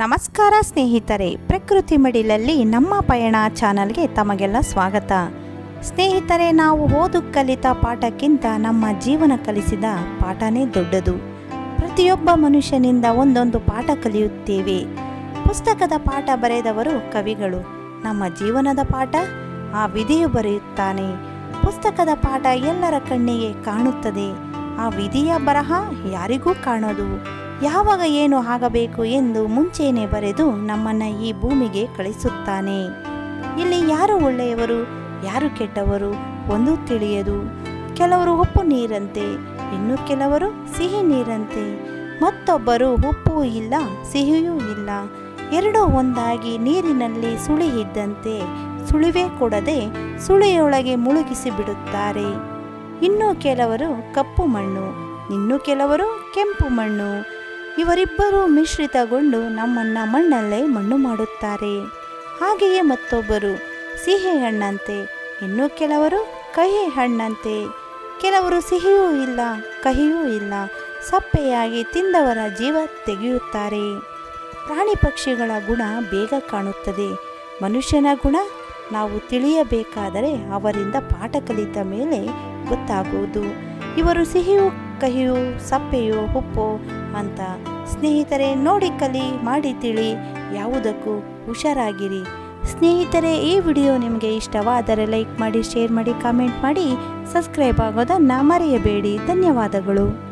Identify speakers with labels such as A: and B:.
A: ನಮಸ್ಕಾರ ಸ್ನೇಹಿತರೆ, ಪ್ರಕೃತಿ ಮಡಿಲಲ್ಲಿ ನಮ್ಮ ಪಯಣ ಚಾನಲ್ಗೆ ತಮಗೆಲ್ಲ ಸ್ವಾಗತ. ಸ್ನೇಹಿತರೆ, ನಾವು ಓದು ಕಲಿತ ಪಾಠಕ್ಕಿಂತ ನಮ್ಮ ಜೀವನ ಕಲಿಸಿದ ಪಾಠನೇ ದೊಡ್ಡದು. ಪ್ರತಿಯೊಬ್ಬ ಮನುಷ್ಯನಿಂದ ಒಂದೊಂದು ಪಾಠ ಕಲಿಯುತ್ತೇವೆ. ಪುಸ್ತಕದ ಪಾಠ ಬರೆದವರು ಕವಿಗಳು. ನಮ್ಮ ಜೀವನದ ಪಾಠ ಆ ವಿಧಿಯು ಬರೆಯುತ್ತಾನೆ. ಪುಸ್ತಕದ ಪಾಠ ಎಲ್ಲರ ಕಣ್ಣಿಗೆ ಕಾಣುತ್ತದೆ. ಆ ವಿಧಿಯ ಬರಹ ಯಾರಿಗೂ ಕಾಣೋದು. ಯಾವಾಗ ಏನು ಆಗಬೇಕು ಎಂದು ಮುಂಚೆಯೇ ಬರೆದು ನಮ್ಮನ್ನು ಈ ಭೂಮಿಗೆ ಕಳಿಸುತ್ತಾನೆ. ಇಲ್ಲಿ ಯಾರು ಒಳ್ಳೆಯವರು, ಯಾರು ಕೆಟ್ಟವರು, ಒಂದು ತಿಳಿಯದು. ಕೆಲವರು ಉಪ್ಪು ನೀರಂತೆ, ಇನ್ನು ಕೆಲವರು ಸಿಹಿ ನೀರಂತೆ. ಮತ್ತೊಬ್ಬರು ಉಪ್ಪು ಇಲ್ಲ, ಸಿಹಿಯೂ ಇಲ್ಲ. ಎರಡೂ ಒಂದಾಗಿ ನೀರಿನಲ್ಲಿ ಸುಳಿ ಇದ್ದಂತೆ ಸುಳಿವೇ ಕೊಡದೆ ಸುಳಿಯೊಳಗೆ ಮುಳುಗಿಸಿ ಬಿಡುತ್ತಾರೆ. ಇನ್ನು ಕೆಲವರು ಕಪ್ಪು ಮಣ್ಣು, ಇನ್ನು ಕೆಲವರು ಕೆಂಪು ಮಣ್ಣು. ಇವರಿಬ್ಬರು ಮಿಶ್ರಿತಗೊಂಡು ನಮ್ಮನ್ನ ಮಣ್ಣಲ್ಲೇ ಮಣ್ಣು ಮಾಡುತ್ತಾರೆ. ಹಾಗೆಯೇ ಮತ್ತೊಬ್ಬರು ಸಿಹಿ ಹಣ್ಣಂತೆ, ಇನ್ನು ಕೆಲವರು ಕಹಿ ಹಣ್ಣಂತೆ. ಕೆಲವರು ಸಿಹಿಯೂ ಇಲ್ಲ, ಕಹಿಯೂ ಇಲ್ಲ, ಸಪ್ಪೆಯಾಗಿ ತಿಂದವರ ಜೀವ ತೆಗೆಯುತ್ತಾರೆ. ಪ್ರಾಣಿ ಪಕ್ಷಿಗಳ ಗುಣ ಬೇಗ ಕಾಣುತ್ತದೆ. ಮನುಷ್ಯನ ಗುಣ ನಾವು ತಿಳಿಯಬೇಕಾದರೆ ಅವರಿಂದ ಪಾಠ ಕಲಿತ ಮೇಲೆ ಗೊತ್ತಾಗುವುದು. ಇವರು ಸಿಹಿಯು ಕಹಿಯು, ಸಪ್ಪೆಯೋ, ಉಪ್ಪು ಅಂತ ಸ್ನೇಹಿತರೆ ನೋಡಿ ಕಲಿ ಮಾಡಿ ತಿಳಿ ಯಾವುದಕ್ಕೂ ಹುಷಾರಾಗಿರಿ. ಸ್ನೇಹಿತರೆ, ಈ ವಿಡಿಯೋ ನಿಮಗೆ ಇಷ್ಟವಾದರೆ ಲೈಕ್ ಮಾಡಿ, ಶೇರ್ ಮಾಡಿ, ಕಾಮೆಂಟ್ ಮಾಡಿ, ಸಬ್ಸ್ಕ್ರೈಬ್ ಆಗೋದನ್ನು ಮರೆಯಬೇಡಿ. ಧನ್ಯವಾದಗಳು.